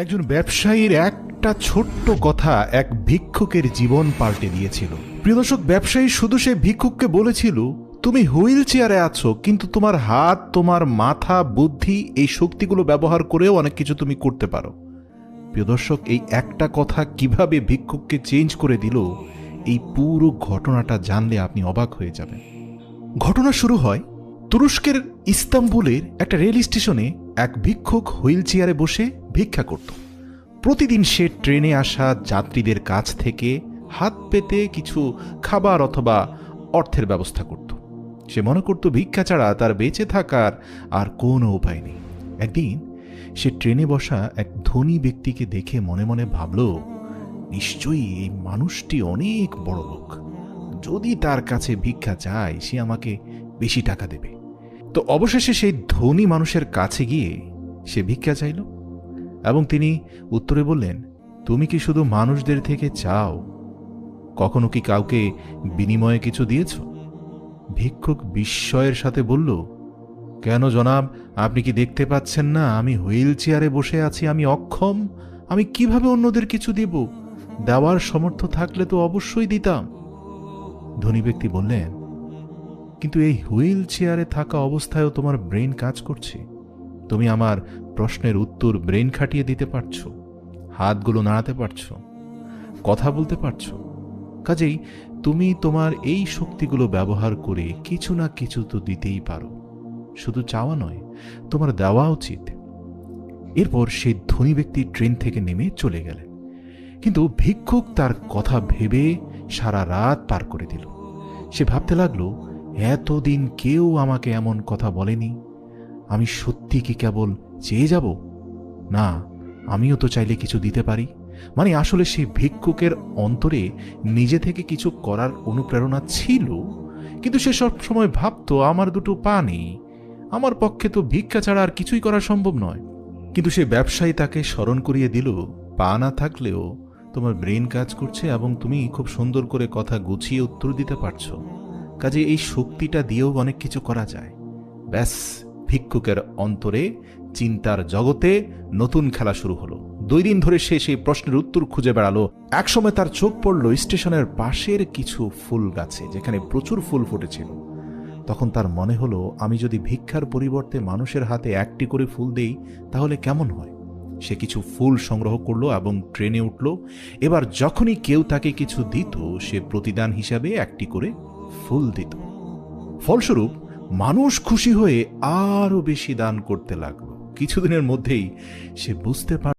একজন ব্যবসায়ীর একটা ছোট্ট কথা এক ভিক্ষুকের জীবন পাল্টে দিয়েছিল। প্রিয়দর্শক ব্যবসায়ী শুধু সে ভিক্ষুককে বলেছিল, তুমি হুইল চেয়ারে আছো, কিন্তু তোমার হাত, তোমার মাথা, বুদ্ধি, এই শক্তিগুলো ব্যবহার করেও অনেক কিছু তুমি করতে পারো। প্রিয় দর্শক, এই একটা কথা কীভাবে ভিক্ষুককে চেঞ্জ করে দিল, এই পুরো ঘটনাটা জানলে আপনি অবাক হয়ে যাবেন। ঘটনা শুরু হয় তুরস্কের ইস্তাম্বুলের একটা রেল স্টেশনে এক ভিক্ষুক হুইল চেয়ারে বসে ভিক্ষা করত। প্রতিদিন সে ট্রেনে আসা যাত্রীদের কাছ থেকে হাত পেতে কিছু খাবার অথবা অর্থের ব্যবস্থা করত। সে মনে করত ভিক্ষা ছাড়া তার বেঁচে থাকার আর কোনো উপায় নেই। একদিন সে ট্রেনে বসা এক ধনী ব্যক্তিকে দেখে মনে মনে ভাবল, নিশ্চয়ই এই মানুষটি অনেক বড় লোক। যদি তার কাছে ভিক্ষা চায়, সে আমাকে বেশি টাকা দেবে। তো অবশেষে সেই ধনী মানুষের কাছে গিয়ে সে ভিক্ষা চাইল। এবং তিনি উত্তরে বললেন, তুমি কি শুধু মানুষদের থেকে চাও? কখনো কি কাউকে বিনিময়ে কিছু দিয়েছ? ভিক্ষুক বিস্ময়ের সাথে বলল, কেন জনাব, আপনি কি দেখতে পাচ্ছেন না, আমি হুইল চেয়ারে বসে আছি, আমি অক্ষম, আমি কীভাবে অন্যদের কিছু দিব? দেওয়ার সমর্থ থাকলে তো অবশ্যই দিতাম। ধনী ব্যক্তি বললেন, কিন্তু এই হুইল চেয়ারে থাকা অবস্থায়ও তোমার ব্রেন কাজ করছে। তুমি আমার প্রশ্নের উত্তর ব্রেন খাটিয়ে দিতে পারছ, হাতগুলো নাড়াতে পারছ, কথা বলতে পারছ। কাজেই তুমি তোমার এই শক্তিগুলো ব্যবহার করে কিছু না কিছু তো দিতেই পারো। শুধু চাওয়া নয়, তোমার দেওয়া উচিত। এরপর সেই ধনী ব্যক্তি ট্রেন থেকে নেমে চলে গেলেন। কিন্তু ভিক্ষুক তার কথা ভেবে সারা রাত পার করে দিল। সে ভাবতে লাগল, এতদিন কেউ আমাকে এমন কথা বলেনি। আমি সত্যি কি কেবল চেয়ে যাব? না, আমিও তো চাইলে কিছু দিতে পারি। মানে আসলে সেই ভিক্ষুকের অন্তরে নিজে থেকে কিছু করার অনুপ্রেরণা ছিল। কিন্তু সে সব সময় ভাবতো, আমার দুটো পা নেই। আমার পক্ষে তো ভিক্ষা ছাড়া আর কিছুই করা সম্ভব নয়। কিন্তু সে ব্যবসায়ী তাকে স্মরণ করিয়ে দিল, পা না থাকলেও তোমার ব্রেন কাজ করছে এবং তুমি খুব সুন্দর করে কথা গুছিয়ে উত্তর দিতে পারছ। কাজে এই শক্তিটা দিয়েও অনেক কিছু করা যায়। ব্যাস, ভিক্ষুকের অন্তরে চিন্তার জগতে নতুন খেলা শুরু হলো। দুই দিন ধরে সে সেই প্রশ্নের উত্তর খুঁজে বেড়ালো। একসময় তার চোখ পড়ল স্টেশনের পাশের কিছু ফুল গাছে, যেখানে প্রচুর ফুল ফুটেছিল। তখন তার মনে হলো, আমি যদি ভিক্ষার পরিবর্তে মানুষের হাতে একটি করে ফুল দেই, তাহলে কেমন হয়? সে কিছু ফুল সংগ্রহ করল এবং ট্রেনে উঠল। এবার যখনই কেউ তাকে কিছু দিত, সে প্রতিদান হিসাবে একটি করে ফুল দিত। ফলস্বরূপ, মানুষ খুশি হয়ে আরও বেশি দান করতে লাগল। কিছুদিনের মধ্যেই সে বুঝতে পার